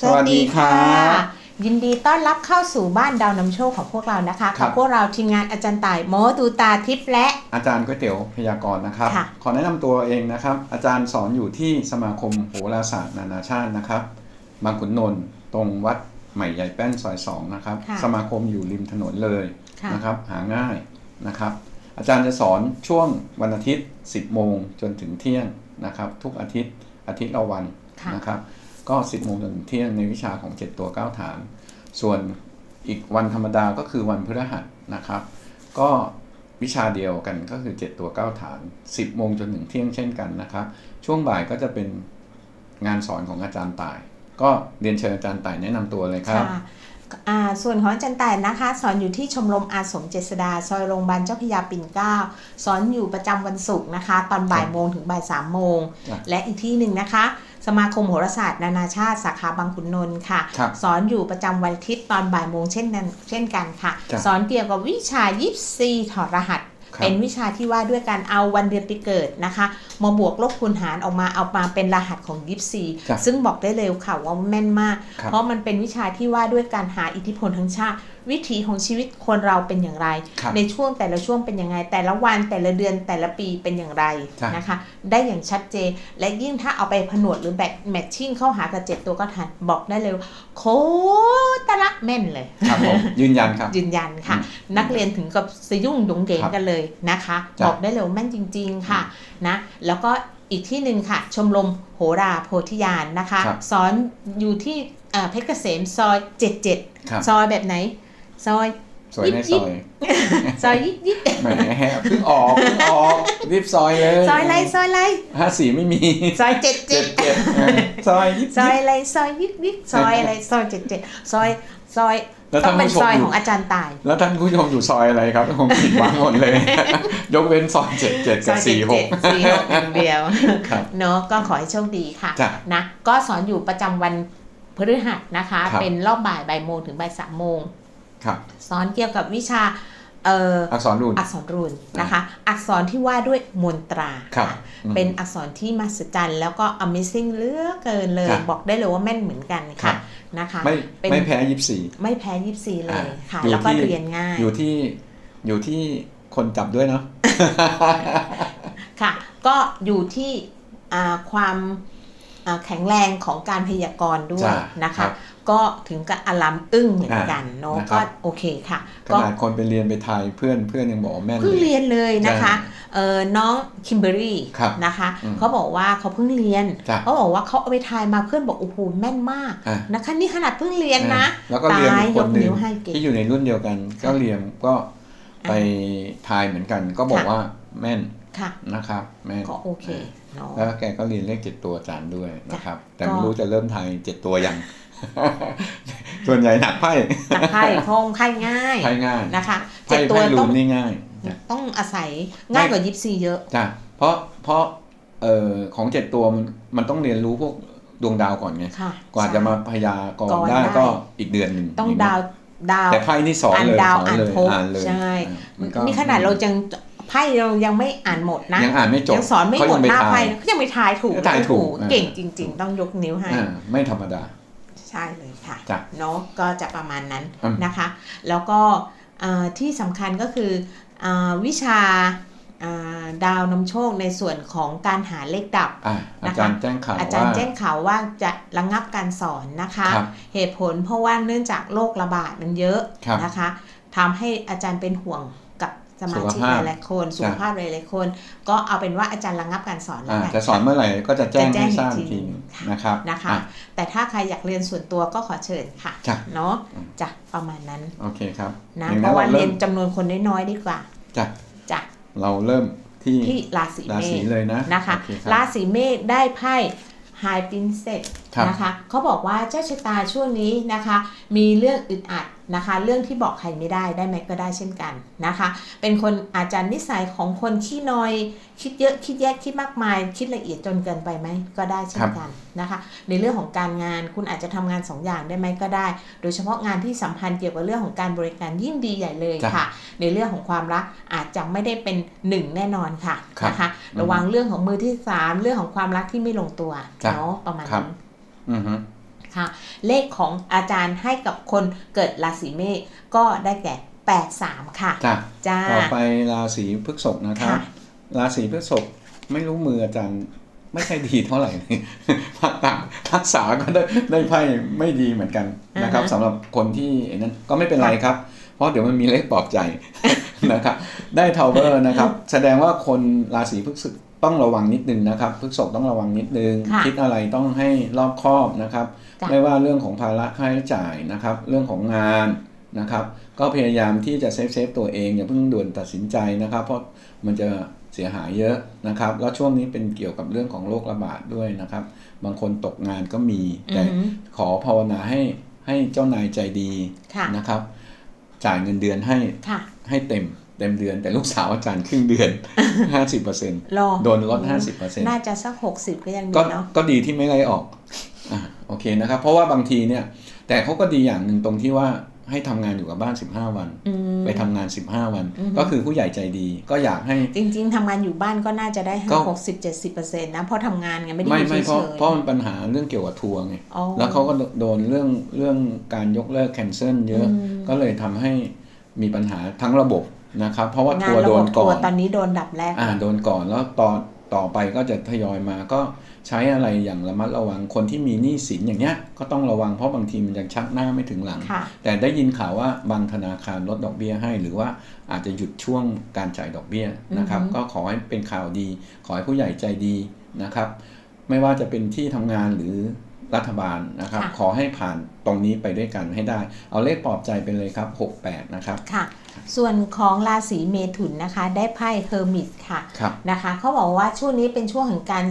สวัสดีครับยินดีต้อนรับเข้าสู่บ้านดาวนำโชคของพวกเรานะคะครักับพวกเราทีมงานอาจารย์ต่ายโมดูตาทิพย์และ อาจารย์ก๋วยเตี๋ยวพยากรณ์นะครับ ค่ะ ขอแนะนำตัวเองนะครับ อาจารย์สอนอยู่ที่สมาคมโหราศาสตร์นานาชาตินะครับบางขุนนนท์ตรงวัดใหม่ใหญ่แป้นซอยสองนะครับ ค่ะ สมาคมอยู่ริมถนนเลยค่ะนะครับ หาง่ายนะครับ อาจารย์จะสอนช่วงวันอาทิตย์ 10 โมงจนถึงเที่ยงนะครับ ทุกอาทิตย์อาทิตย์ละวันค่ะ นะครับ ก็ 10โมงจนถึงเที่ยงในวิชาของ 7 ตัว 9 ฐาน ส่วนอีกวันธรรมดาก็คือวันพฤหัสนะครับ ก็วิชาเดียวกันก็คือ 7 ตัว 9 ฐาน 10โมงจนถึงเที่ยงเช่นกันนะครับ ช่วงบ่ายก็จะเป็นงานสอนของอาจารย์ต่าย ก็เรียนเชิญอาจารย์ต่ายแนะนำตัวเลยครับ ส่วนของอาจารย์ต่ายนะคะ สอนอยู่ที่ชมรมอาสมเจษดา ซอยโรงพยาบาลเจ้าพระยาปิ่นเกล้าสอนอยู่ประจำวันศุกร์นะคะ ตอนบ่ายโมงถึงบ่ายสามโมงครับและอีกที่หนึ่งนะคะ สมาคมโหราศาสตร์ นานาชาติสาขาบางขุนนนท์ค่ะครับสอนอยู่ประจำวันอาทิตย์ตอนบ่ายโมงเช่นนั้นเช่นกันค่ะครับสอนเกี่ยวกับวิชายิปซีถอดรหัสครับ เป็นวิชาที่ว่าด้วยการเอาวันเดือนปีเกิดนะคะมาบวกลบคูณหารออกมาเอามาเป็นรหัสของยิปซีครับซึ่งบอกได้เร็วค่ะว่าแม่นมากครับเพราะมันเป็นวิชาที่ว่าด้วยการหาอิทธิพลทั้งชาติวิถีของชีวิตคนเราเป็นอย่างไรครับในช่วงแต่ละช่วงเป็นยังไง แต่ละวันแต่ละเดือนแต่ละปีเป็นอย่างไรใช่นะคะ ได้อย่างชัดเจน และยิ่งถ้าเอาไปผนวกหรือแบทแมทชิ่งเข้าหากับเจ็ดตัวก็ทันบอกได้เลยว่าโคตรละแม่นเลยครับผมยืนยันครับ ยืนยันค่ะอืมนักเรียนถึงกับสยุ่งดงเดงครับกันเลยนะคะจ้ะบอกได้เลยว่าแม่นจริง ๆค่ะนะแล้วก็อีกที่หนึ่งค่ะ ชมรมโหราโพธิญาณนะคะครับสอนอยู่ที่เอ่อเพชรเกษมซอย 77ครับซอยแบบไหน ซอยสวยในยิซบอยซอยยิบยิบแหมเพิ่งออกเพิ่งออกรีบซอยเลยซอยอะไรซอยอะไรห้าสีไม่มีซอยเจ็ดเจ็เจ็ดดเจ็ดซอยยิบซอยยิบอะไรซอยยิบยิบซอยอะไรซอยเจ็ดเจ็ดซอยซอยแล้วต้อท่างนเป็นผู้ชมซอยอขยู่องอาจารย์ตาย แล้วท่านผู้ชมอยู่ซอยอะไรครับคงผิดหวังหมดเลย ยกเว้นซอยเจ็ดเจ็ดซกับอยสี่หก77สี่หกอย่างเดียวครับเนาะก็ขอให้โชคดีค่ะจ้ะนะก็สอนอยู่ประจำวันพฤหัสนะคะครับเป็นรอบบ่ายบ่ายโมงถึงบ่ายสามโมงครับ สอนเกี่ยวกับวิชาเอ่ออักษรรุ่นอักษรรูนนะคะ อักษรที่ว่าด้วยมนตราครับค่ะอืมเป็นอักษรที่มหัศจรรย์แล้วก็ Amazing เหลือเกินเลยครับบอกได้เลยว่าแม่นเหมือนกันครัค่ะบนะคะไม่เป็นไม่แพ้ยิบสี่ไม่แพ้ยิปซีเลยอ่าค่ะอยู่แล้วก็ที่เรียนง่าย อยู่ที่อยู่ที่คนจับด้วยเนาะค่ะ ก็อยู่ที่อ่าความอ่าแข็งแรงของการพยากรณ์ด้วยจ้ะนะครัคะบ ก็ถึงกับอลัมอึ้งเหมือนกันอ่าเนาะนะครับก็โอเคค่ะขก็นาดคนไปเรียนไปไทยเพื่อนเพื่อนยังบอกว่าแม่นเพิ่งเลยเรียนเลยนะคะใช่เออน้องคิมเบอรี่ครับนะคะอืมเขาบอกว่าเขาเพิ่งเรียนจ้ะเขาบอกว่าเขาเอาไปทายมาเพื่อนบอกโอ้โหแม่นมากอะนะคะนี่ขนาดเพิ่งเรียนนะแล้วก็เรียนตายอีกคนหนึ่ยกนิ้งวให้เก่งที่อยู่ในรุ่นเดียวกัน ก็เรียนก็ไปทายเหมือนกัน ก็บอกค่ะว่าแม่นค่ะนะครับแม่นก็โอเคเนาะแล้วแกก็เรียนเลขเจ็ดตัวอาจารย์ด้วยนะครับ แต่ก็ไม่รู้จะเริ่มทายเจ็ดตัวยัง ส่วนใหญ่หนักไพ่หนักไพ่เพราะไพ่ง่ายไพ่ง่ายนะคะไพ่เจ็ดตัวไพ่รูต้องนนี่ง่ายจ้ะต้องอาศัยง่ายกว่ายิปซีเยอะจ้ะเพราะเพราะเอ่อของเจ็ดตัวมันมันต้องเรียนรู้พวกดวงดาวก่อนไงค่ะกว่าจะมาพยากก่รอนณ์ได้ได้ก็อีกเดือนหนึ่งต้องย่เยดาวดาวแต่ไพ่นี่สอนอ่านเลยดาวสอนอ่านเลยพบอ่านเลยใช่อ่ามันก็นี่ขนาดเรายังไพ่เรายังไม่อ่านหมดนะยังอ่านไม่จบยังสอนไม่เขาหมยัดงไปหน้าทาไพ่ยเขายังไม่ทายถูกทายถูกโอ้โหอ่าเก่งจริง ๆ ต้องยกนิ้วให้อ่าไม่ธรรมดา ใช่เลยค่ะจ้ะ เนาะก็จะประมาณนั้นอืม นะคะ แล้วก็เอ่อที่สำคัญก็คืออาวิชาอ่าดาวนำโชคในส่วนของการหาเลขดับ อ่าอานะคะจารย์แจ้งข่าวอาจารย์ว่า แจ้งข่าวว่าจะระงับการสอนนะคะ ครับเหตุผลเพราะว่าเนื่องจากโรคระบาดมันเยอะครับ นะคะทำให้อาจารย์เป็นห่วงกับ สมาชิกสุขภาพหลายๆคน สุขภาพหลายๆคน ก็เอาเป็นว่าอาจารย์ระงับการสอนแล้วอ่ากันจะสอนเมื่อไหร่ก็จะแจ้งจะแจ้ให้งทราบอีอีกกทีทีหนึ่หงนึงนะครับนะคะอ่แต่ถ้าใครอยากเรียนส่วนตัวก็ขอเชิญค่ะจ้ะเนาะอืมจ้ะประมาณนั้นโอเคครับนะอย่งเพนั้นราะว่าเราเรีเริ่ยนมจำนวนคนน้อยๆดีกว่าจ้ะจ้ะเราเริ่มที่ที่ราศีราเมศีษเลยนะนะคะโอเรับราศีเมษได้ไพ่ไฮปินเซตครับ นะคะเขาบอกว่าเจ้าชะตาช่วงนี้นะคะ มีเรื่องอึดอัดนะคะ เรื่องที่บอกใครไม่ได้ได้ไหมก็ได้เช่นกันนะคะ เป็นคนอาจารย์นิสัยของคนขี้นอย คิดเยอะคิดแยกคิดมากมาย คิดละเอียดจนเกินไปไหมก็ได้เช่นกันนะคะ ในเรื่องของการงานคุณอาจจะทำงานสองอย่างได้ไหมก็ได้ โดยเฉพาะงานที่สัมพันธ์เกี่ยวกับเรื่องของการบริการยิ่งดีใหญ่เลยจ้ะค่ะ ในเรื่องของความรักอาจจะไม่ได้เป็นหนึ่งแน่นอนค่ะครับนะคะอืมระวังเรื่องของมือที่สามเรื่องของความรักที่ไม่ลงตัวจ้ะเนาะประมาณครับนี้อือฮึ ค่ะเลขของอาจารย์ให้กับคนเกิดราศีเมษก็ได้แก่83ค่ะจ้ะจ้าต่อไปราศีพฤษภนะครับค่ะราศีพฤษภไม่รู้มืออาจารย์ไม่ค่อยดีเท่าไหร่ภาคต่างทักษาก็ได้ได้ไพ่ไม่ดีเหมือนกันนะครับอ่าฮะสำหรับคนที่ไอ้นั้นก็ไม่เป็นไรครับ เพราะเดี๋ยวมันมีเลขปลอบใจนะครับ ได้ทาวเวอร์นะครับ แสดงว่าคนราศีพฤษภ ต้องระวังนิดนึงนะครับพฤษภต้องระวังนิดนึงค่ะคิดอะไรต้องให้รอบคอบนะครับจ้ะไม่ว่าเรื่องของภาระค่าใช้จ่ายนะครับ เรื่องของงานนะครับ ก็พยายามที่จะเซฟเซฟตัวเองอย่าเพิ่งด่วนตัดสินใจนะครับ เพราะมันจะเสียหายเยอะนะครับ แล้วช่วงนี้เป็นเกี่ยวกับเรื่องของโรคระบาดด้วยนะครับ บางคนตกงานก็มี แต่อือหือขอภาวนาให้ให้เจ้านายใจดีค่ะนะครับ จ่ายเงินเดือนให้ค่ะให้เต็ม เต็มเดือน แต่ลูกสาวอาจารย์ครึ่งเดือน50%รอโดนลด50%น่าจะสัก60ก็ยังดีก็เนาะก็ดีที่ไม่ไล่ออกอะโอเคนะครับ เพราะว่าบางทีเนี่ย แต่เขาก็ดีอย่างหนึ่งตรงที่ว่าให้ทำงานอยู่กับบ้าน 15 วันอืมไปทำงาน 15 วันอือฮึก็คือผู้ใหญ่ใจดีก็อยากให้ จริง ๆทำงานอยู่บ้านก็น่าจะได้ก็หกสิบเจ็ดสิบเปอร์เซ็นต์นะเพราะทำงานไงไม่ได้อไม่ยู่เฉไม่ยเพราะๆเพราะมันปัญหาเรื่องเกี่ยวกับทัวร์ไงอ๋อแล้วเขาก็โดนเรื่องเรื่องการยกเลิกแคนเซิลเยอะอืมก็เลยทำให้มีปัญหาทั้งระบบ นะครับ เพราะว่างาทันวร์ระโดบบนทัก่วอร์นตอนนี้โดนดับแรก อ่าโดนก่อนแล้วต่อต่อไปก็จะทยอยมาก็ใช้อะไรอย่างระมัดระวังคนที่มีหนี้สินอย่างเงี้ยก็ต้องระวังเพราะบางทีมันยังชักหน้าไม่ถึงหลังค่ะแต่ได้ยินข่าวว่าบางธนาคารลดดอกเบี้ยให้ หรือว่าอาจจะหยุดช่วงการจ่ายดอกเบี้ยนะครับอือฮึก็ขอให้เป็นข่าวดี ขอให้ผู้ใหญ่ใจดีนะครับ ไม่ว่าจะเป็นที่ทำงานหรือ รัฐบาลนะครับ ขอให้ผ่านตรงนี้ไปด้วยกันให้ได้ เอาเลขปลอบใจไปเลยครับ 68 นะครับค่ะ ส่วนของราศีเมถุนนะคะ ได้ไพ่เฮอร์มิตค่ะครับนะคะเขาบอกว่าช่วงนี้เป็นช่วงของการ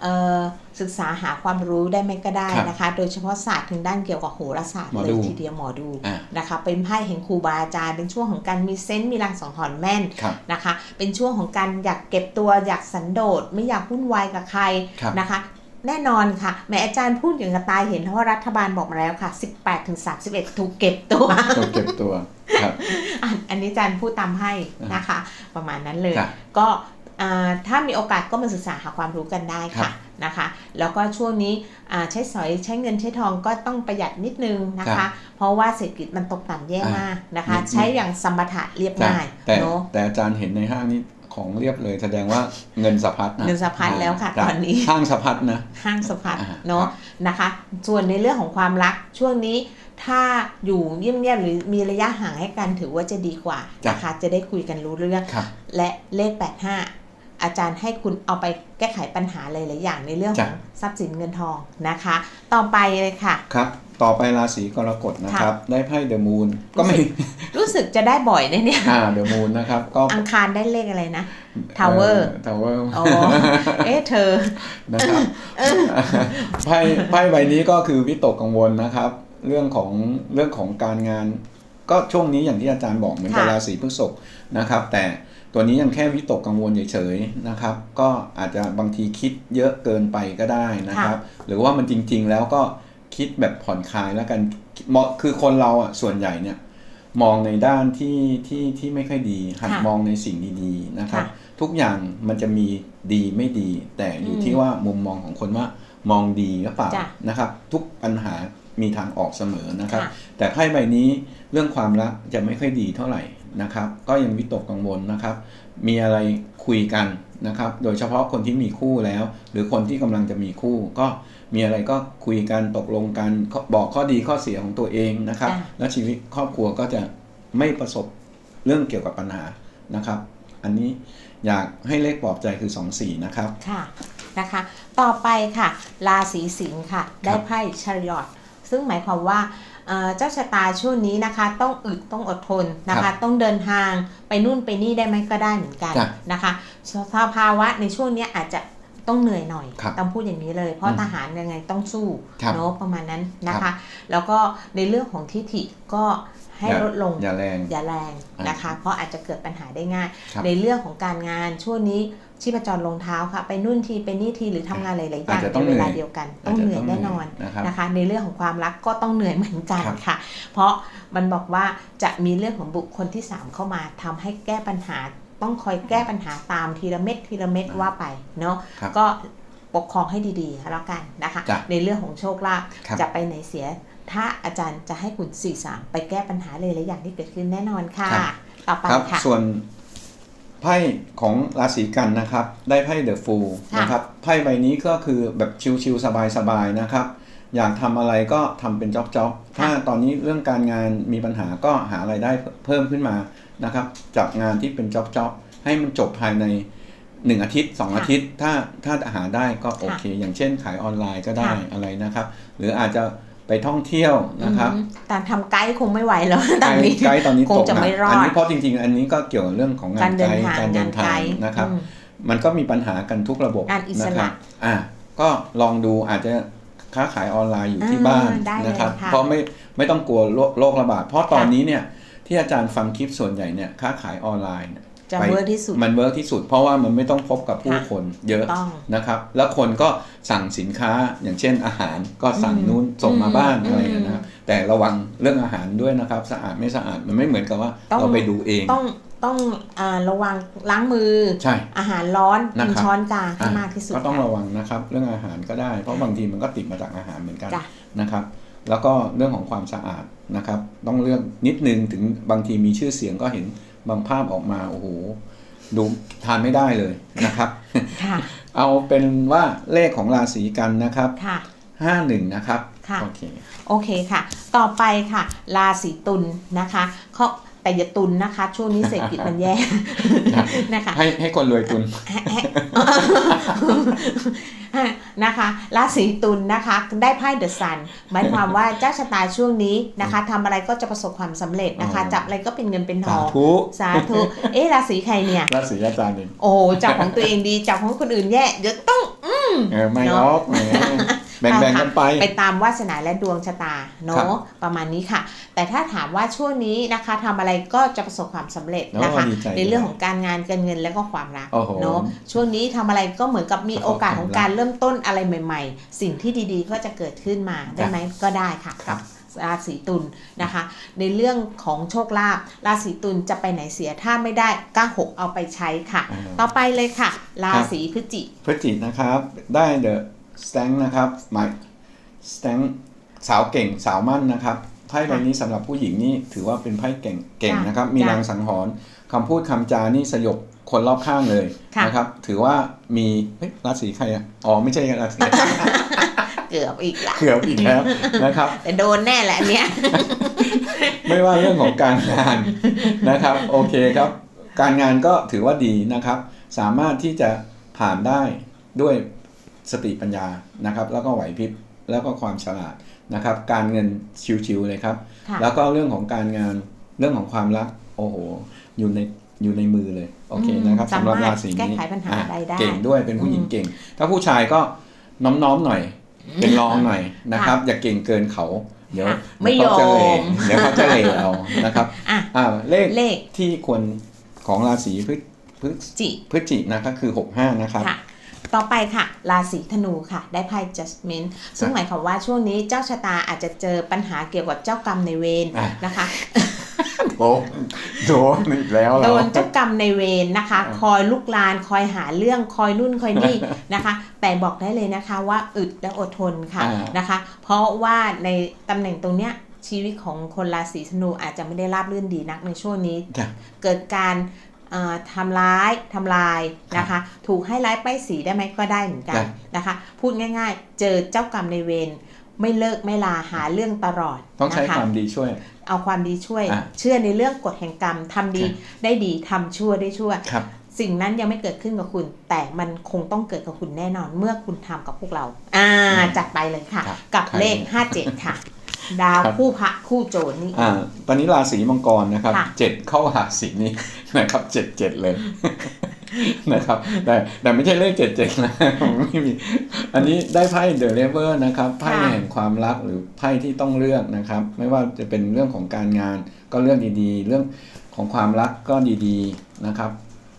เอ่อศึกษาหาความรู้ได้ไหมก็ได้ครับนะคะ โดยเฉพาะศาสตร์ทางด้านเกี่ยวกับโหราศาสตร์หมอเลดูยทีเดียวหมอดูอ่านะคะ เป็นไพ่แห่งครูบาอาจารย์เป็นช่วงของการมีเซนต์มีรางสังหรณ์แม่นครับนะคะ เป็นช่วงของการอยากเก็บตัวอยากสันโดษไม่อยากวุ่นวายกับใครครับนะคะ แน่นอนค่ะแม้อาจารย์พูดอย่างกระตายเห็นเพราะว่ารัฐบาลบอกมาแล้วค่ะ 18ถึง31 ถูกเก็บตัวตัวเก็บตัวครับอันอันนี้อาจารย์พูดตามให้นะคะ ประมาณนั้นเลยครับก็อ่าถ้ามีโอกาสก็มาศึกษาหาความรู้กันได้ครัค่ะบนะคะ แล้วก็ช่วงนี้อ่าใช้สอยใช้เงินใช้ทองก็ต้องประหยัดนิดนึงนะครัคะบเพราะว่าเศรษฐกิจมันตกต่ำแย่อ่ามมากนะคะนิดๆใช้อย่างสมถะเรียบแต่ง่ายแต่เนาะแต่อาจารย์เห็นในห้างนี้ ของเรียบเลยแสดงว่าเงินสะพัดนะเงินสะพัดแล้วค่ะรับตอนนี้ห้างสะพัดนะห้างสะพัดอ่าเนาะครับนะคะ ส่วนในเรื่องของความรักช่วงนี้ถ้าอยู่เงียบๆหรือมีระยะห่างให้กันถือว่าจะดีกว่านะคะจะได้คุยกันรู้เรื่องครับและเลข 85อาจารย์ให้คุณเอาไปแก้ไขปัญหาหลายๆอย่างในเรื่องของทรัพย์สินเงินทองนะคะ ต่อไปเลยค่ะ ครับ ต่อไปราศีกรกฎนะครับ ได้ไพ่เดอะมูนก็ไม่รู้ สึกจะได้บ่อยนะเนี่ยอ่าเดอะมูนนะครับ ก็อังคารได้เลขอะไรนะ Tower ทาวเวอร์อ๋อเอ๊ะเธอนะครับไพ่ไพ่ใบนี้ก็คือวิตกกังวลนะครับ เรื่องของเรื่องของการงาน ก็ช่วงนี้อย่างที่อาจารย์บอกเหมือนกับค่ะราศีพฤษภนะครับ แต่ตัวนี้ยังแค่วิตกกังวลเฉยๆนะครับ ก็อาจจะบางทีคิดเยอะเกินไปก็ได้นะครับ หรือว่ามันจริงๆแล้วก็คิดแบบผ่อนคลายแล้วกันเหมาะคือคนเราอะส่วนใหญ่เนี่ย มองในด้านที่ที่ที่ไม่ค่อยดี หัดค่ะมองในสิ่งดีๆนะครับค่ะทุกอย่างมันจะมีดีไม่ดี แต่อยู่อืมที่ว่ามุมมองของคนว่ามองดีหรือเปล่าจ้ะนะครับ ทุกปัญหามีทางออกเสมอนะครับค่ะแต่ไพ่ใบนี้เรื่องความรักจะไม่ค่อยดีเท่าไหร่นะครับ ก็ยังวิตกกังวลนะครับ มีอะไรคุยกัน นะครับ โดยเฉพาะคนที่มีคู่แล้ว หรือคนที่กำลังจะมีคู่ ก็มีอะไรก็คุยกันตกลงกันบอกข้อดีข้อเสียของตัวเองนะครับจ้ะแล้วชีวิตครอบครัวก็จะไม่ประสบเรื่องเกี่ยวกับปัญหานะครับ อันนี้อยากให้เลขปลอบใจคือ 2 4 นะครับ ค่ะนะคะ ต่อไปค่ะ ราศีสิงค์ค่ะ ได้ไพ่ชาริอตซึ่งหมายความว่า เอ่อเจ้าชะตาช่วงนี้นะคะ ต้องอึดต้องอดทนนะครัคะบต้องเดินทางไปนู่นไปนี่ได้ไหมก็ได้เหมือนกันจ้ะนะคะสภาวะในช่วงนี้อาจจะต้องเหนื่อยหน่อยครับต้องพูดอย่างนี้เลย เพอืราะมทหารยังไงต้องสู้ครับเนาะประมาณนั้นนะครัคะบแล้วก็ในเรื่องของทิฐิก็ ให้อย่าลดลงอย่าแรงอย่าแรงอ่านนะคะ เพราะอาจจะเกิดปัญหาได้ง่ายครับในเรื่องของการงานช่วงนี้ชีพจรลงเท้าค่ะ ไปนู่นทีไปนี่ทีหรือทำงานหลายๆอย่างอาจจะต้องในเวลาเหนื่อยเดียวกัน ต้องเหนื่อยแน่นอนนะครับนะคะ ในเรื่องของความรักก็ต้องเหนื่อยเหมือนกันครับค่ะ เพราะมันบอกว่าจะมีเรื่องของบุคคลที่ 3 เข้ามาทำให้แก้ปัญหาต้องคอยแก้ปัญหาตามทีละเม็ดทีละเม็ดว่าไปเนาะครับก็ปกครองให้ดีๆแล้วกันนะคะจ้ะในเรื่องของโชคลาภครับจะไปไหนเสีย ถ้าอาจารย์จะให้คุณสื่อสารไปแก้ปัญหาเลยหลายอย่างที่เกิดขึ้นแน่นอนค่ะ ครับ ต่อไปครับค่ะ ส่วนไพ่ของราศีกันนะครับ ได้ไพ่เดอะฟูลค่ะ นะครับไพ่ใบนี้ก็คือแบบชิลๆสบายๆนะครับ อยากทำอะไรก็ทำเป็นจ็อบๆถ้าตอนนี้เรื่องการงานมีปัญหาก็หาไรายได้เพิ่มขึ้นมานะครับจับงานที่เป็นจ็อบๆให้มันจบภายใน 1 อาทิตย์ 2 อาทิตย์ ถ้าถ้าหาได้ก็โอเค อย่างเช่นขายออนไลน์ก็ได้ค่ะอะไรนะครับ หรืออาจจะ ไปท่องเที่ยวนะครับอืมแต่ทำไกด์คงไม่ไหวแล้วตอนนี้ไกด์ตอนนี้คงตกจะหนักไม่รอดอันนี้เพราะจริง ๆ อันนี้ก็เกี่ยวกับเรื่องของงาการนเดิไกนด์ทางการเดิงานนไกทางด์นะครับอืมมันก็มีปัญหากันทุกระบบงานอิสระนะครับอ่าก็ลองดูอาจจะค้าขายออนไลน์อยู่ที่อ่าบ้านได้เลยนะครับค่ะเพราะไม่ไม่ต้องกลัวโรคโรคระบาด เพราะตอนค่ะนี้เนี่ยที่อาจารย์ฟังคลิปส่วนใหญ่เนี่ยค้าขายออนไลน์เนี่ย จะไปเวอร์ที่สุดมันเวิร์กที่สุด เพราะว่ามันไม่ต้องพบกับผู้ค่ะคนเยอะต้องนะครับ แล้วคนก็สั่งสินค้าอย่างเช่นอาหารก็สั่งนู้นส่งมาบ้านอืมอะไรอย่างเงี้ยนะครับแต่ระวังเรื่องอาหารด้วยนะครับ สะอาดไม่สะอาดมันไม่เหมือนกับว่าต้องเราไปดูเองต้องต้องอ่าระวังล้างมือ ใช่ อาหารร้อนกินนะครับช้อนกลางให้อะมากที่สุดก็ต้องค่ะระวังนะครับ เรื่องอาหารก็ได้ เพราะบางทีมันก็ติดมาจากอาหารเหมือนกันจ้ะนะครับแล้วก็เรื่องของความสะอาดนะครับ ต้องเลือกนิดนึงถึงบางทีมีชื่อเสียงก็เห็น บางภาพออกมาโอ้โหดูทานไม่ได้เลยนะครับค่ะเอาเป็นว่าเลขของราศีกันนะครับค่ะ51นะครับค่ะโอเคโอเคค่ะ ต่อไปค่ะ ราศีตุลนะคะเขาแต่อย่าตุลนะคะ ช่วงนี้เศรษฐกิจมันแย่นะคะ ให้ให้คนรวยตุน นะคะราศีตุลนะคะได้ไพ่เดอะซันหมายความว่าเจ้าชะตาช่วงนี้นะคะทำอะไรก็จะประสบความสำเร็จนะคะอ๋อจับอะไรก็เป็นเงินเป็นทสาองธุสาธุเอ๊ะราศีใครเนี่ยราศีอาจารย์เองโอ้โหจับของตัวเองดีจับของคนอื่นแย่เดี๋ยวต้องเออไม่เนหรอะอก แหมแบ่งๆกันไป ไปตามวาสนาและดวงชะตาครัเนาะบประมาณนี้ค่ะ แต่ถ้าถามว่าช่วงนี้นะคะทำอะไรก็จะประสบความสำเร็จโอ้นะคะดีใจในเรื่องของการงานการเงินและก็ความรักโอ้โหเนาะช่วงนี้ทำอะไรก็เหมือนกับมีประสบโอกาสของความรักการเริ่มต้นอะไรใหม่ ๆ สิ่งที่ดีๆก็จะเกิดขึ้นมาได้จ้ะไหมก็ได้ค่ะครักับราศีตุลนะคะ ในเรื่องของโชคลาภราศีตุลจะไปไหนเสียถ้าไม่ได้ก้าหกเอาไปใช้ค่ะอ่าต่อไปเลยค่ะ ราศีพฤศจิพฤศจิกนะครับ ได้เดอะ สแตงนะครับหมายสแตงสาวเก่งสาวมั่นนะครับไพ่ใบนี้สำหรับผู้หญิงนี่ถือว่าเป็นไพ่เก่งเก่งจ้ะนะครับ มีจ้ะรางสังหรณ์คำพูดคำจานี่สยบคนรอบข้างเลยค่ะนะครับ ถือว่ามีเฮ้ยราศีใครอะอ๋อไม่ใช่ราศีเกือบอีกละเขือบอีกแล้วนะครับแต่โดนแน่แหละอันเนี้ยไม่ว่าเรื่องของการงานนะครับ โอเคครับ การงานก็ถือว่าดีนะครับ สามารถที่จะผ่านได้ด้วย สติปัญญานะครับ แล้วก็ไหวพริบแล้วก็ความฉลาดนะครับ การเงินชิวๆเลยครับค่ะแล้วก็เรื่องของการงานเรื่องของความรักโอ้โหอยู่ในอยู่ในมือเลยโอเคนะครับอืมสำหรับราศีสามารถนี้แก้ไขปัญหาอะอะไรได้เก่งด้วยเป็นผู้หญิงอืมเก่ง ถ้าผู้ชายก็น้อมๆหน่อย เป็นรองหน่อยนะครับ อย่าเก่งเกินเขาเดี๋ยวค่ะไม่เดี๋วเขาจะเหลยอมเดี๋ยวเขาจะเหลเอานะครับอะอ่าเลขเลขที่ควรของราศีพฤพฤจิพฤศจิกนะก็คือ 65 นะครับค่ะ ต่อไปค่ะ ราศีธนูค่ะ ได้ไพ่ judgment ซึ่งหมายความว่าช่วงนี้เจ้าชะตาอาจจะเจอปัญหาเกี่ยวกับเจ้ากรรมในายเวรอะนะคะโดนโดนอีกแล้วโดเรานเจ้ากรรมในายเวรนะคะอะคอยลุกลานคอยหาเรื่องคอยนู่นคอยนี่นะคะ แต่บอกได้เลยนะคะว่าอึดและอดทนค่ะอ่านะคะ เพราะว่าในตำแหน่งตรงเนี้ยชีวิตของคนราศีธนูอาจจะไม่ได้ราบรื่นดีนักในช่วงนี้จ้ะเกิดการเอ่อ ทำร้ายทำลายนะคะ ถูกให้ร้ายป้ายสีได้ไหมก็ได้เหมือนกันได้นะคะ พูดง่ายๆ เจอเจ้ากรรมในายเวรไม่เลิกไม่ลาหาเรื่องตลอดต้องใช้นะคคะวามดีช่วย เอาความดีช่วยอะเชื่อในเรื่องกฎแห่งกรรมทำดีครับได้ดีทำชั่วได้ชั่วครับสิ่งนั้นยังไม่เกิดขึ้นกับคุณ แต่มันคงต้องเกิดกับคุณแน่นอน เมื่อคุณทำกับพวกเรา อ่าอืมจัดไปเลยค่ะครับกับใครเลขเนี่ย57 ค่ะ ดาวครับคู่พระคู่โจรนี่อ่าตอนนี้ราศีมังกรนะครับค่ะเจ็ดเข้าราศีนี้นะครับเจ็ดเจ็ดเลยนะครับแต่แต่ไม่ใช่เลขเจ็ดเจ็ดนะไม่มีอันนี้ได้ไพ่เดอะเลเวอร์นะครับไพ่แห่งความรักหรือไพ่ที่ต้องเลือกนะครับ ไม่ว่าจะเป็นเรื่องของการงานก็เลือกดีๆ เรื่องของความรักก็ดีๆนะครับ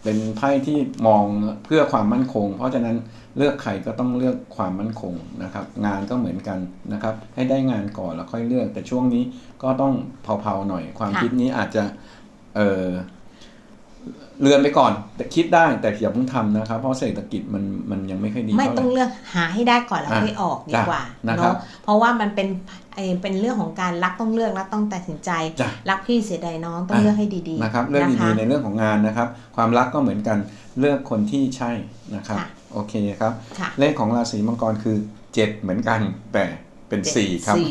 เป็นไพ่ที่มองเพื่อความมั่นคง เพราะฉะนั้น เลือกใครก็ต้องเลือกความมั่นคงนะครับ งานก็เหมือนกันนะครับ ให้ได้งานก่อนแล้วค่อยเลือก แต่ช่วงนี้ก็ต้องเผาๆหน่อย ความคิดนี้อาจจะเออ เรือนไปก่อน แต่คิดได้แต่อย่าเพิ่งทำนะครับ เพราะเศรษฐกิจมันมันยังไม่ค่อยดีไม่เท่าไหต้องร่เลือกหาให้ได้ก่อนแล้วอะค่อยออกดีกว่าจ้ะนะครับเนาะเพราะว่ามันเป็นไอ้เป็นเรื่องของการรักต้องเลือกรักต้องตัดสินใจจ้ะรักพี่เสียดายน้องต้องอะเลือกให้ดีๆนะครับเรื่องดีๆในเรื่องของงานนะครับ ความรักก็เหมือนกันเลือกคนที่ใช่นะครับค่ะโอเคครับค่ะเลขของราศีมังกรคือ 7 เหมือนกันแต่เป็นเจ็ด4ครับสี่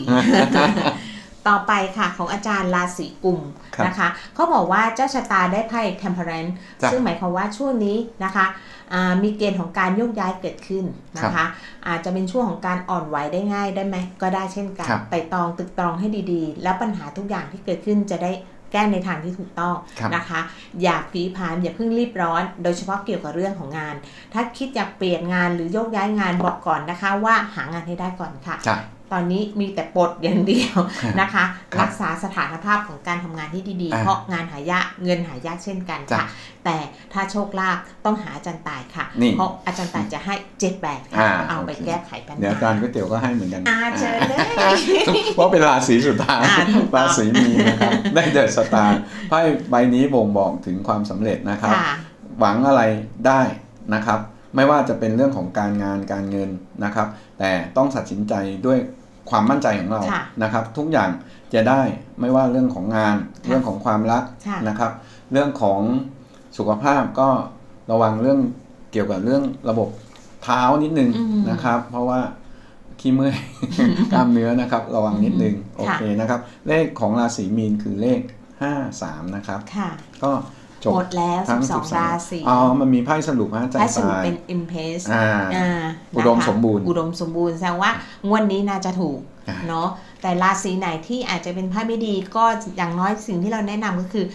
ต่อไปค่ะของอาจารย์ราศีกุมครับนะคะเขาบอกว่าเจ้าชะตาได้ไพ่ temperance จ้ะซึ่งหมายความว่าช่วงนี้นะคะอ่ามีเกณฑ์ของการโยกย้ายเกิดขึ้นนะคะอาจจะเป็นช่วงของการอ่อนไหวได้ง่ายได้ไหมก็ได้เช่นกันครับไต่ตรองตึกตรองให้ดีๆ แล้วปัญหาทุกอย่างที่เกิดขึ้นจะได้แก้ในทางที่ถูกต้องครับนะคะ อย่าผลีผลามอย่าเพิ่งรีบร้อน โดยเฉพาะเกี่ยวกับเรื่องของงาน ถ้าคิดอยากเปลี่ยนงานหรือโยกย้ายงานบอกก่อนนะคะ ว่าหางานให้ได้ก่อนค่ะจ้ะ ตอนนี้มีแต่ปลดอย่างเดียวนะคะครับรักษาสถานภาพของการทำงานที่ดีๆอ่าเพราะงานหายากเงินหายากเช่นกันจ้ะค่ะ แต่ถ้าโชคลาภต้องหาอาจารย์ตายค่ะนี่เพราะอาจารย์ตายจะให้เจ็ดแบบอ่าเอาไปโอเคแก้ไขปัญเดี๋ยวหาอาจารย์ก๋วยเตี๋ยวก็ให้เหมือนกันอาเชิญเลยเพราะเป็นราศีสุดท้ายอ่าถูกต้องราศีมีนนะครับได้เดอะสตาร์ไพ่ใบนี้บ่งบอกถึงความสำเร็จนะครับค่ะหวังอะไรได้นะครับ ไม่ว่าจะเป็นเรื่องของการงานการเงินนะครับ แต่ต้องตัดสินใจด้วย ความมั่นใจของเราค่ะนะครับ ทุกอย่างจะได้ไม่ว่าเรื่องของงานค่ะเรื่องของความรักค่ะนะครับ เรื่องของสุขภาพก็ระวังเรื่องเกี่ยวกับเรื่องระบบเท้านิดนึงอืม นะครับ เพราะว่าขี้เมื่อย กล้ามเนื้อนะครับ ระวังนิดนึงอืมโอค่ะเคนะครับ เลขของราศีมีนคือเลข 53 นะครับ ค่ะ ก็ จบหมดแล้วทั้ง12 ราศีอ๋อ มันมีไพ่สรุปฮะอาจารให้ย์สรุปทรายเป็น i m p r e s s อ่าอ่าอุดมนะคะสมบูรณ์อุดมสมบูรณ์แสดงว่างวดนี้น่าจะถูกอ่าเนาะแต่ราศีไหนที่อาจจะเป็นไพ่ไม่ดีก็อย่างน้อยสิ่งที่เราแนะนำก็คือ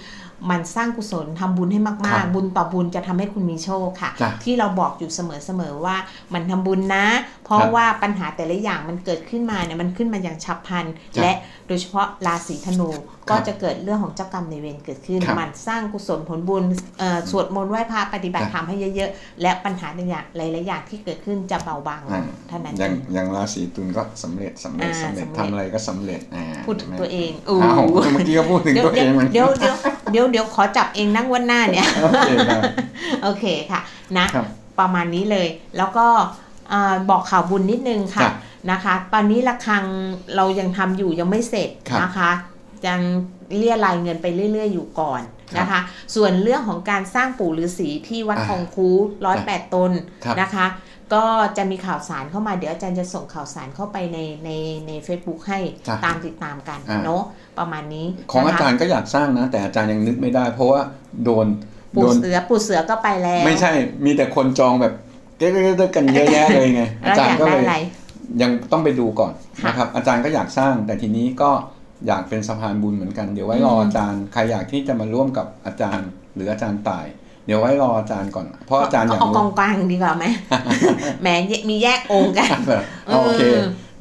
มันสร้างกุศลทำบุญให้ครัมากบๆบุญต่อบุญจะทำให้คุณมีโชคค่ะจ้ะที่เราบอกอยู่เสมอๆว่ามันทำบุญนะ เพราะครับว่าปัญหาแต่ละอย่างมันเกิดขึ้นมาเนี่ยมันขึ้นมาอย่างฉับพลันจ้ะและโดยเฉพาะราศีธนูคก็รับจะเกิดเรื่องของเจ้ากรรมในายเวรเกิดขึ้นครับมันสร้างกุศลผลบุญเอ่อสวดมนต์ไหว้พระปฏิบัติธรรมให้เยอะๆ และปัญหาต่างๆหลายๆอย่างที่เกิดขึ้นจะเบาบางลอ่างเท่านั้นอเอย่างงอย่างราศีตุลก็สำเร็จสำเร็จอ่าสำเร็จสำเร็จทำอะไรก็สำเร็จอ่าพูดถึงห็นไหมตัวเองอ้าวเมื่อกี้ก็พูดถึงเดี๋ยวตัวเองเหมือนเดี๋ยวเดี๋ยวเดี๋ยวเดี๋ยวขอจับเองนั่งวันหน้าเนี่ยโอเคได้โอเคค่ะนะครับประมาณนี้เลยแล้วก็อ่า บอกข่าวบุญนิดนึงครัค่ะบนะคะ ตอนนี้ระฆังเรายังทำอยู่ยังไม่เสร็จครับนะคะยังเรียรายเงินไปเรื่อย ๆ อยู่ก่อนครับนะคะ ส่วนเรื่องของการสร้างปู่ฤาษีที่วัดอ่าทองคูร้อยแปดตนครับนะคะ ก็จะมีข่าวสารเข้ามาเดี๋ยวอาจารย์จะส่งข่าวสารเข้าไปในในใน Facebook ให้จ้ะตามติดตามกันอ่าเนาะประมาณนี้ ของอานะคะจารย์ก็อยากสร้างนะ แต่อาจารย์ยังนึกไม่ได้ เพราะว่าโดนโดปู่นเสือปู่เสือก็ไปแล้ว ไม่ใช่มีแต่คนจองแบบ เก๊กๆๆกันเยอะแยะเลยไงแล้อาวจารอยาย์กก็ได้เลยอะไรยังต้องไปดูก่อนค่ะนะครับอาจารย์ก็อยากสร้างแต่ทีนี้ก็อยากเป็นสะพานบุญเหมือนกันเดี๋ยวไว้รออืมอาจารย์ใครอยากที่จะมาร่วมกับอาจารย์ หรืออาจารย์ตาย เดี๋ยวไว้รออาจารย์ก่อน เพราะอาจารย์อยากเอากรู้องกลางดีกว่าไหมแหมมีแยกองค์กันเอาโอเค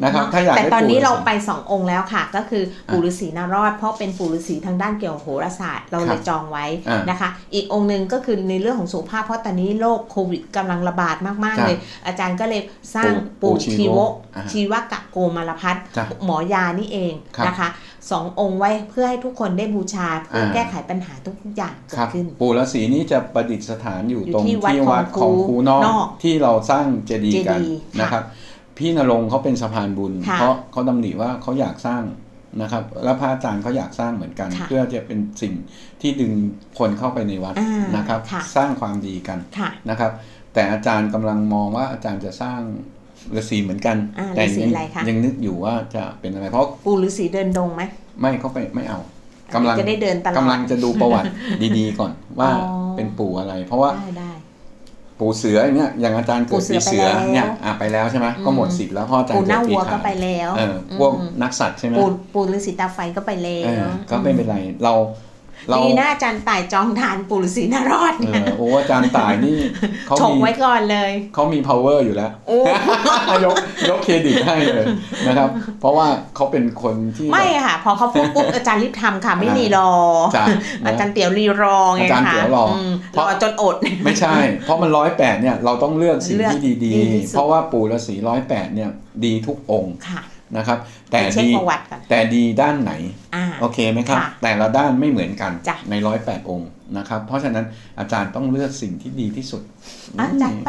นะครับถ้าอยากแต่ได้ตอนนี้ปู่เราฤษีไปสององค์แล้วค่ะ ก็คือปู่ฤาษีนารอดเพราะเป็นปู่ฤาษีทางด้านเกี่ยวกับโหราศาสตร์เราคเลรับยจองไว้อ่านนะคะ อีกองค์หนึ่งก็คือในเรื่องของสุขภาพเพราะตอนนี้โรคโควิดกำลังระบาดมากจ้ะๆเลย อาจารย์ก็เลยสร้างปู่ปู่ชีชีววกกอ่าชีวกะโกมารพัฒน์จ้ะหมอยานี่เองครับนะคะสององค์ไว้เพื่อให้ทุกคนได้บูชาเพื่ออาแก้ไขปัญหาทุกอย่างเกิครัดบขึ้น ปู่ฤาษีนี่จะประดิษฐานอยู่อยู่ตรงที่วัดที่วัดขขอองงครูครูนอกนอกที่เราสร้างเจดีย์กันเจดีย์ค่ะนะครับ พี่นรงค์เขาเป็นสะพานบุญค่ะเพราะเขาดำริว่าเขาอยากสร้างนะครับ แล้วพระอาจารย์เขาอยากสร้างเหมือนกันค่ะเพื่อจะเป็นสิ่งที่ดึงคนเข้าไปในวัดอ่านนะครับค่ะสร้างความดีกันค่ะนะครับ แต่อาจารย์กำลังมองว่าอาจารย์จะสร้างฤาษีเหมือนกันอ่าแต่ฤาษียังอะไรคะยังนึกอยู่ว่าจะเป็นอะไรเพราะปู่ฤาษีเดินดงไหมไม่เขาไปไม่เอากำลังจะได้เดินตลอดกำลังจะดูประวัติดีๆก่อนว่าอ๋อเป็นปู่อะไร เพราะว่าได้ได้ ปู่เสืออย่างเนี้ยอย่างอาจารย์เกิปู่ดเสืปีอไปเสือแล้วเนี่ยอะไปแล้วใช่ไหมอืมก็หมดสิทธิ์แล้วเพ่ออาจารย์ปู่หเกิน้าดปีวัวก็ขานไปแล้วเออพวกอืมนักสัตว์ใช่ไหมปู่ปู่ฤาษีตาไฟก็ไปแล้เอวอก็ไม่เป็นไรเรา เราดีนะอาจารย์ต่ายจองทานปู่ฤาษีนารอดเออโอ้อาจารย์ต่ายนี่เขาฉกมีไว้ก่อนเลยเขามี power อยู่แล้วโอ้ยกยกเครดิตให้เลยนะครับ เพราะว่าเขาเป็นคนที่ไม่แบบค่ะพอเขาพูดปุ๊บอาจารย์รีบทำค่ะไม่รีรอจ้ะอาจารย์เตี๋ยวรีรอไงอาจารย์คะเตี๋ยวรออืมเพรราะอจนอด ไม่ใช่ เพราะมันร้อยแปดเนี่ยเราต้องเลือกสิ่งที่เลือกดีดีที่ๆสุดเพราะว่าปู่ฤาษีร้อยแปดเนี่ยดีทุกองค์ค่ะ นะครับแต่ไปเช็คดีประวัติก่อนแต่ดีด้านไหนอ่าโอเคไหมครับค่ะแต่ละด้านไม่เหมือนกันจ้ะในร้อยแปดองค์นะครับ เพราะฉะนั้นอาจารย์ต้องเลือกสิ่งที่ดีที่สุดอะจัดไป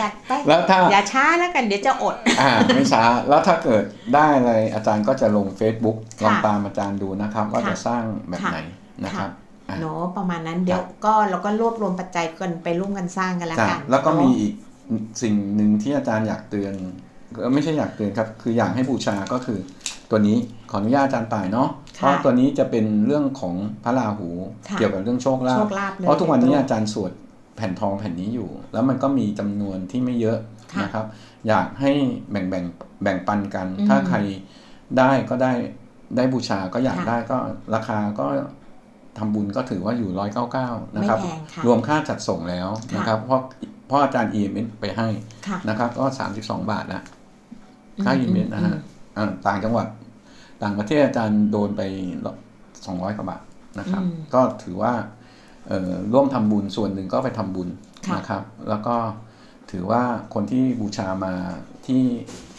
จัดไปแล้วถ้าอย่าช้าแล้วกันเดี๋ยวจะอดอ่าไม่ช้าแล้วถ้าเกิดได้อะไรอาจารย์ก็จะลง Facebook ค่ะลองตามอาจารย์ดูนะครับ ว่าค่ะจะสร้างแบบค่ะไหนนะครับอะเนาะประมาณนั้นเดี๋ยวก็เราก็รวบรวมปัจจัยกันไปร่วมกันสร้างกันแล้วจ้ะกันแล้วก็มีเนาะอีกสิ่งหนึ่งที่อาจารย์อยากเตือนเออ ไม่ใช่อยากเตือนครับ คืออยากให้บูชาก็คือตัวนี้ขออนุญาตอาจารย์ต่ายเนาะเพค่ะราะตัวนี้จะเป็นเรื่องของพระราหูค่ะเกี่ยวกับเรื่องโชคลาโชภคลาภเลยเพราะทุกวันนี้อาจารย์สวดแผ่นทองแผ่นนี้อยู่ แล้วมันก็มีจำนวนที่ไม่เยอะค่ะนะครับ อยากให้แบ่งแบ่งแบ่งปันกันอืมถ้าใครได้ก็ได้ได้บูชาก็อยากค่ะได้ก็ราคาก็ทำบุญก็ถือว่าอยู่ร้อยเก้าเก้านะไม่ครับแพงค่ะรวมค่าจัดส่งแล้วค่ะนะครับเพราะเพราะอาจารย์ EMS ไปให้ค่ะนะครับ ก็32บาทนะ ค่า EMS นะฮะอ่าต่างจังหวัด ต่างประเทศอาจารย์โดนไป200กว่าบาทนะครับอืมก็ถือว่าเอ่อร่วมทำบุญส่วนหนึ่งก็ไปทำบุญค่ะนะครับ แล้วก็ถือว่าคนที่บูชามาที่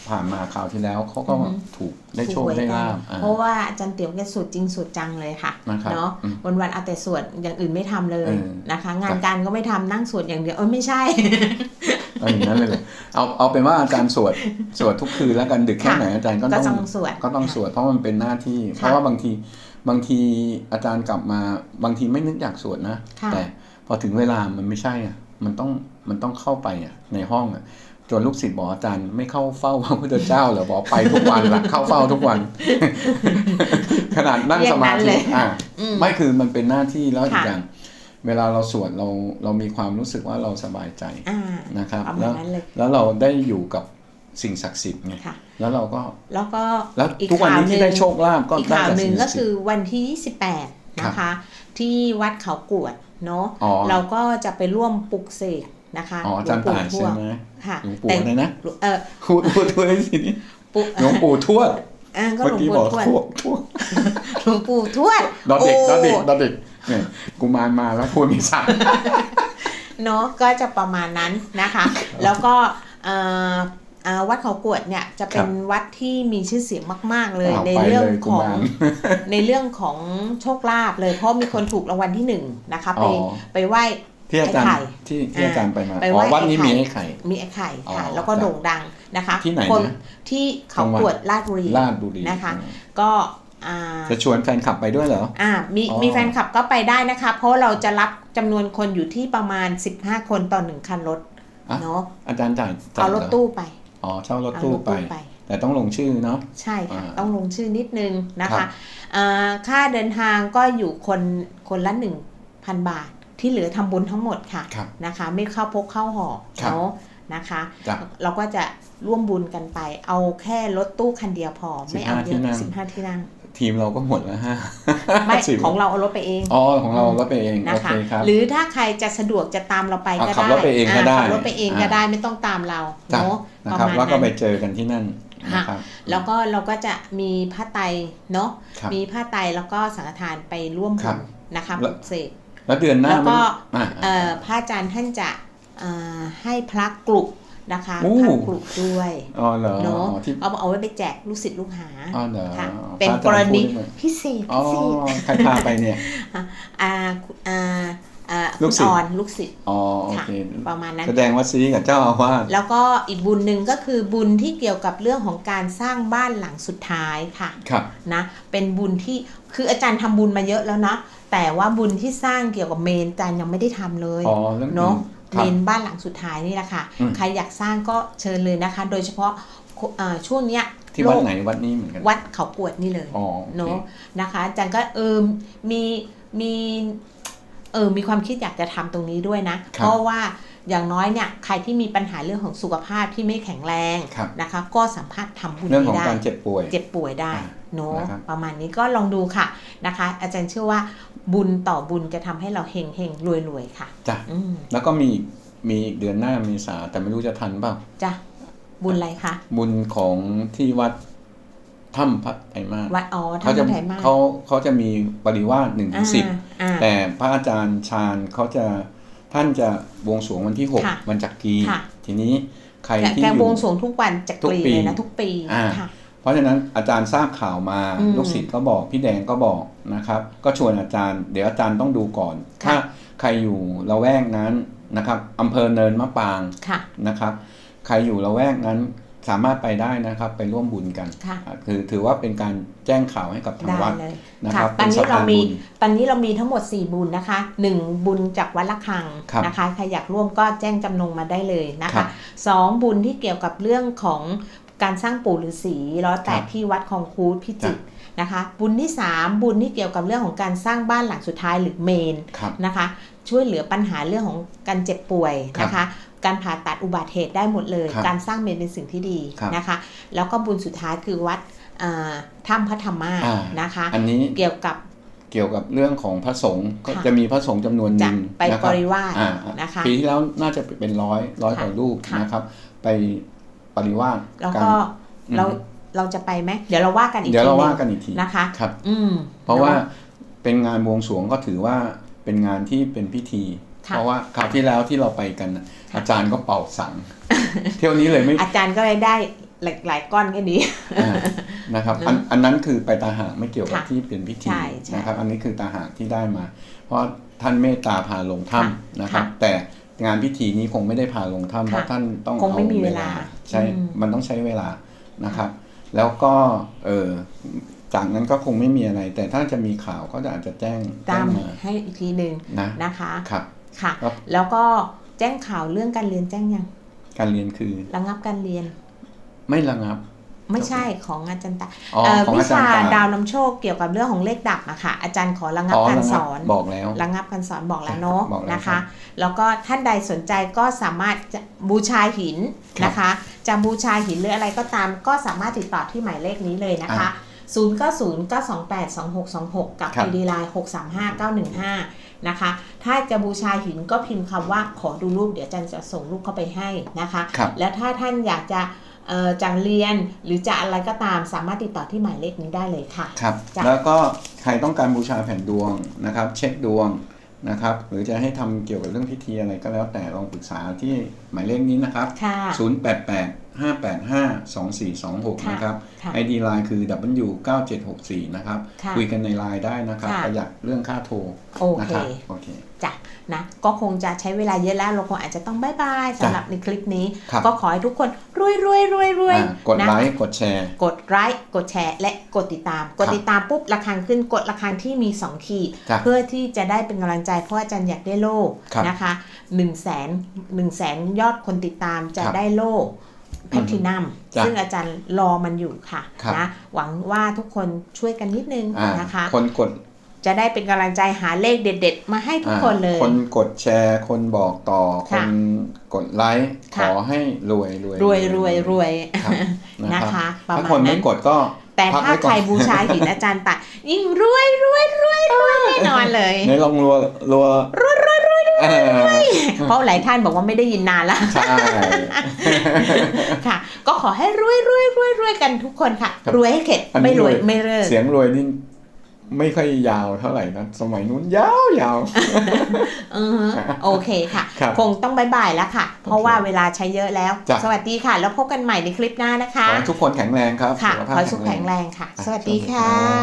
ผ่านมาคราวที่แล้วเขาก็ถูกได้โชคได้ลาบอ่าเพราะว่าอาจารย์เตี๋ยวแกสูตรจริงสูตรจังเลยค่ะนะครับเนาะอืมวันวันๆเอาแต่สวดอย่างอื่นไม่ทำเลยเออนะคะ งานการก็ไม่ทำนั่งสวดอย่างเดียวเออไม่ใช่เอาอย่างนั้นเลยเลยเอาเอาเป็นว่าอาจารย์สวดสวดทุกคืนแล้วกันดึกแค่ไหนอาจารย์ก็ก็ต้องต้องสวดก็ต้องสวดเพราะมันเป็นหน้าที่ เพราะว่าบางทีบางทีอาจารย์กลับมาบางทีไม่นึกอยากสวดนะค่ะแต่พอถึงเวลามันไม่ใช่อะมันต้องมันต้องเข้าไปอะในห้องอะ จนลูกศิษย์บอกอาจารย์ไม่เข้าเฝ้าพระพุทธเจ้าเหรอบอกไปทุกวันละเข้าเฝ้าทุกวัน ขนาดนั่งสมาเรียกนั้นธิเลยอะอืมไม่คือมันเป็นหน้าที่แล้วอีกค่ะอย่าง เวลาเราสวดเราเรามีความรู้สึกว่าเราสบายใจอ่านะครับประแล้มาวณนั้นเลยแล้วเราได้อยู่กับสิ่งศักดิ์สิทธิ์ไงค่ะแล้วเราก็แล้วก็แล้วอีกทุกวันนี้ที่ข่าวหนึ่งได้โชคลาภก็อีกได้ข่าวจากหนึ่สิ่งงก็ศักดิ์สิคืทอธิ์วันที่28นะคะ ที่วัดเขากวดเนาะอ๋อเราก็จะไปร่วมปลุกเสก นะคะอ๋ออาจารย์หลวงต่ายปู่ทใช่วดไหมค่ะหลวงปู่แต่อะไรนะเออพูดพูดพูดให้สินี่ปุหลวงปู่ทวดเออก็เมื่หอลวงกี้ปู่บอกทวดทวดทวดหลวงปู่ทวดดอเด็กดอเด็กโดอเด็กเนี่ยกุมารมาแล้วพูดไม่ชัดเนาะก็จะประมาณนั้นนะคะ แล้วก็เอ่อเอ่อวัดเขากวดเนี่ยจะเป็นวัดที่มีชื่อเสียงมาก ๆ เลยอ้าวในไปเรื่องเลยกุของมารในเรื่องของโชคลาภเลยเพราะมีคนถูกรางวัลที่หนึ่งนะคะไปอ๋อไปไหว้ ที่อาจารย์ไอ้ไข่ที่ที่อาจารย์ไปมาไปอ๋ไหว้อวัดนี้ไอ้ไข่มีไอ้ไข่ มีไอ้ไข่ค่ะอ๋อแล้วก็จ้ะโด่งดังนะคะที่ไหนนะคนที่เขากวดราชบุรีลาดบุรีนะคะอืมก็อ่าจะชวนแฟนคลับไปด้วยเหรออ่ามีอ๋อมีแฟนคลับก็ไปได้นะคะ เพราะเราจะรับจำนวนคนอยู่ที่ประมาณ 15 คนต่อหนึ่งคันรถอะเนาะอาจารย์จ่ายจ่ยเอารถหตู้ไปอ๋อเช่ารถเอาตู้รถไปตู้ไปแต่ต้องลงชื่อเนาะใช่ค่ะอ่าต้องลงชื่อนิดนึงนะครัคะบอ่าค่าเดินทางก็อยู่คนคนละ1,000บาท ที่เหลือทำบุญทั้งหมดค่ะครับนะคะ ไม่เข้าพกเข้าห่อครับเนาะนะคะจ้ะเราก็จะร่วมบุญกันไป เอาแค่รถตู้คันเดียวพอ ไม่เอาเยที่นั่อะงสิบห้าที่นั่งทีมเราก็หมดแล้วฮะไม่สิบของเราเอารถไปเอง อ๋อ ของเราก็ไปเองนะโอคะเคครับหรือถ้าใครจะสะดวกจะตามเราไปก็อะขับได้รถไปเองก็ได้าขับรถไปเองก็อ่าได้ไม่ต้องตามเราจ้ะเนาะนะประครับมาณแล้วก็ไปนั้นเจอกันที่นั่นนะครับแล้วก็เราก็จะมีผ้าไตรเนาะครับมีผ้าไตรแล้วก็สังฆทานไปร่วมครับุบญนะคะแล้ปวลุกเสก แล้วเดือนหน้าแล้วก็มันอะเอ่อพระอาจารย์ท่านจะเอ่อให้พระกลุกนะคะโอ้ พระกลุกด้วยอ๋อเหรอเนาะอ๋อที่ เอาเอาไว้ไปแจกลูกศิษย์ลูกหาอ๋อเหรอค่ะพเป็นระกรอาจาย์ณีพูดได้ไหมพิเศษอ๋อพิเศษใครพาไปเนี่ย อ่าอ่าอ่าลูคุกณศิษย์ออนลูกศิษย์อ๋อโอค่ะเค ประมาณนั้น แสดงว่าซีกับเจ้าอาวาสแล้วก็อีกบุญหนึ่งก็คือบุญที่เกี่ยวกับเรื่องของการสร้างบ้านหลังสุดท้ายค่ะครับ นะเป็นบุญที่คืออาจารย์ทำบุญมาเยอะแล้วนะ แต่ว่าบุญที่สร้างเกี่ยวกับเมนอาจารย์ยังไม่ได้ทำเลยอ๋อเรื่องเนาะคเมรับนบ้านหลังสุดท้ายนี่แหละค่ะอืมใครอยากสร้างก็เชิญเลยนะคะ โดยเฉพาะเอ่อช่วงเนี้ยที่วัดโลกไหนวัดนี้เหมือนกันวัดเขากวดนี่เลยอ๋อโอเคเนาะนะคะอาจารย์ก็เออมีมีเออมีความคิดอยากจะทำตรงนี้ด้วยนะ เพราะว่า อย่างน้อยเนี่ยใครที่มีปัญหาเรื่องของสุขภาพที่ไม่แข็งแรงครับนะคะ ก็สามารถทำบุญเรื่องของนี้ได้การเจ็บป่วย เจ็บป่วยได้อ่าเนาะนะครับประมาณนี้ก็ลองดูค่ะนะคะ อาจารย์เชื่อว่าบุญต่อบุญจะทำให้เราเฮงเฮงรวยรวยๆค่ะจ้ะอืมแล้วก็มีอีกมีอีกเดือนหน้าเมษาแต่ไม่รู้จะทันเปล่าจ้ะบุญอะไรคะบุญของที่วัดถ้ำพระไตรมาสวัดอ๋อเขาท่านจะไทยมากเขาเขาจะมีปริวาสหนึ่งถึงสิบอ่าแต่พระอาจารย์ชาญเขาจะ ท่านจะบวงสรวงวันที่หกค่ะวันจักรีค่ะ ทีนี้ใครแกที่แกอบวยู่ งสรวงทุกวันจักทุกรีปีเลยนะทุกปีอ่า ค่ะ เพราะฉะนั้นอาจารย์ทราบข่าวมาอืมลูกศิษย์ก็บอกพี่แดงก็บอกนะครับ ก็ชวนอาจารย์ เดี๋ยวอาจารย์ต้องดูก่อน ค่ะ ถ้าใครอยู่ละแวกนั้นนะครับอำเภอเนินมะปรางค่ะ นะครับ ใครอยู่ละแวกนั้น สามารถไปได้นะครับไปร่วมบุญกันค่ะอะคือถือว่าเป็นการแจ้งข่าวให้กับทางได้วัดเลยนะครับตอนนี้ป็สะพเรามีบุญตอนนี้เรามีทั้งหมด 4 บุญนะคะ 1 บุญจากวัดละคังครับนะคะใครอยากร่วมก็แจ้งจำนงมาได้เลยนะครัคะบสองบุญที่เกี่ยวกับเรื่องของการสร้างปู่ฤาษีร้อยแปครัดบที่วัดคลองคูดพิจิตรนะคะ บุญที่ 3 บุญที่เกี่ยวกับเรื่องของการสร้างบ้านหลังสุดท้ายหรือเมนครับนะคะ ช่วยเหลือปัญหาเรื่องของการเจ็บป่วยนะคะ การผ่าตัดอุบัติเหตุได้หมดเลยครับการสร้างเมนเป็นสิ่งที่ดีครับนะคะ แล้วก็บุญสุดท้ายคือวัดอ่าถ้ำพระธรรมาสอ่านะคะ อันนี้เกี่ยวกับเกี่ยวกับเรื่องของพระสงฆ์ก็ค่ะจะมีพระสงฆ์จำนวนหจะนึ่งไปนะคปรับริวาสอ่านะคะปีที่แล้วน่าจะเป็นร้อยร้อยกว่ารูปค่ะนะครับ ไปปริวาสแล้วนก็อืมเราเราจะไปไหมเดี๋ยวเราว่ากันอีกเดี๋ยวทีเราหว่านึ่งกันอีกทีนะคะครับ อืมเพราะว่านเป็นงานบวงสรวงก็ถือว่าเป็นงานที่เป็นพิธีค่ะ เพราะว่าคราวที่แล้วที่เราไปกันน่ะค่ะอาจารย์ก็เป่าสัง เที่ยวนี้เลยไม่ อาจารย์ก็เลยได้หลายหลายก้อนก็ดีอ่านะครับอันอันนั้นคือไปตาหากไม่เกี่ยวกับค่ะที่เป็นพิธีใช่ใช่นะครับ อันนี้คือตาหากที่ได้มา เพราะท่านเมตตาพาลงค่ะถ้ำนะครับค่ะแต่งานพิธีนี้คงไม่ได้พาลงถ้ำเพราะค่ะท่านต้องคงไม่อมีเวลา ใช่อืมมันต้องใช้เวลานะครับ แล้วก็เออจากนั้นก็คงไม่มีอะไร แต่ถ้าจะมีข่าวก็อาจจะแจ้งแจ้ตามงมาให้อีกทีหนึ่งนะนะคะครับ ค่ะ ครับแล้วก็แจ้งข่าวเรื่องการเรียนแจ้งยังการเรียนคือ ระงับการเรียน ไม่ระงับ ไม่ใช่ของอาจารย์ตาอ๋อเอ่อของวิอาจารชาย์ตาดาวนำโชคเกี่ยวกับเรื่องของเลขดับอะค่ะอาจารย์ขอระงับอ๋อการระสงับอนบอกแล้ว ระงับการสอนบอกแล้วเนาะบอกแล้วนะครัคะ บแล้วก็ท่านใดสนใจก็สามารถจะบูชาหินครับนะคะ จะบูชาหินหรืออะไรก็ตาม ก็สามารถติดต่อที่หมายเลขนี้เลยนะคะ อ่ะ0 9 0 9 2 8 2 6 2 6กับครับ ID Line 6 3 5 9 1 5 นะคะ ถ้าจะบูชาหินก็พิมพ์คำว่าขอดูรูปเดี๋ยวอาจันจะส่งรูปเข้าไปให้นะคะครับแล้วถ้าท่านอยากจะเอ่อจะเรียนหรือจะอะไรก็ตามสามารถติดต่อที่หมายเลขนี้ได้เลยค่ะครับจ้ะแล้วก็ใครต้องการบูชาแผ่นดวงนะครับ เช็คดวงนะครับหรือจะให้ทำเกี่ยวกับเรื่องพิธีอะไรก็แล้วแต่ลองปรึกษาที่หมายเลขนี้นะครับค่ะ088 585 2426ค่ะนะครับค่ะ ID line คือ W 9764นะครับค่ะคุยกันในไลน์ได้นะครับค่ะประหยัดเรื่องค่าโทรโอนะเคครับโอเคจ้ะนะก็คงจะใช้เวลาเยอะแล้วเราคงอาจจะต้องบายบายสำหรับในคลิปนี้ครับก็ขอให้ทุกคนรวยรวยรวยรวยอ่ากดนะไลค์กดแชร์ กดไลค์กดแชร์ และกดติดตาม กดติดตามปุ๊บระฆังขึ้นกดระฆังที่มี 2 ขีดจ้ะเพื่อที่จะได้เป็นกำลังใจเพราะอาจารย์อยากได้โล่ครับนะคะ1นึ่งแสนหนึ่งแสนยอดคนติดตามจะครับได้โล่ แพลตินัมจ้ะซึ่งอาจารย์รอมันอยู่ค่ะครับนะหวังว่าทุกคนช่วยกันนิดนึงอ่านะคะ คนกดจะได้เป็นกำลังใจหาเลขเด็ด ๆ มาให้ทุกคนเลย คนกดแชร์ คนบอกต่อคค่ะนกดไลค์ขค่ะอให้รวยรวยรวยรวยรวยครับนะคะประถ้ามาณคนไม่นั้นกดก็ แต่พักถ้าไว้ก่ใคอรนบูชาหินอาจารย์ตัดยิ่งรวยรวยรวยรวยแน่นอนเลยในลองรัวรัวรวยรวยรวยเพราะหลายท่านบอกว่าไม่ได้ยินนานแล้วใช่ค่ะ ก็ขอให้รวยรวยรวยรวยกันทุกคนค่ะครับรวยให้เข็ดอันนี้ไม่รวยรวยไม่เลิกเสียงรวยนี่ ไม่ค่อยยาวเท่าไหร่นะ สมัยนู้นยาวยาวอือฮึโอเคค่ะครับคงต้องบายบายแล้วค่ะ เพราะว่าเวลาใช้เยอะแล้วจ้ะสวัสดีค่ะ แล้วพบกันใหม่ในคลิปหน้านะขคะอให้ทุกคนแข็งแรงครับค่ะสุขขภาอพให้สุขแข็แข็งงแรแรงงค่ะอะสวัสดีสวัสดีค่ะครับ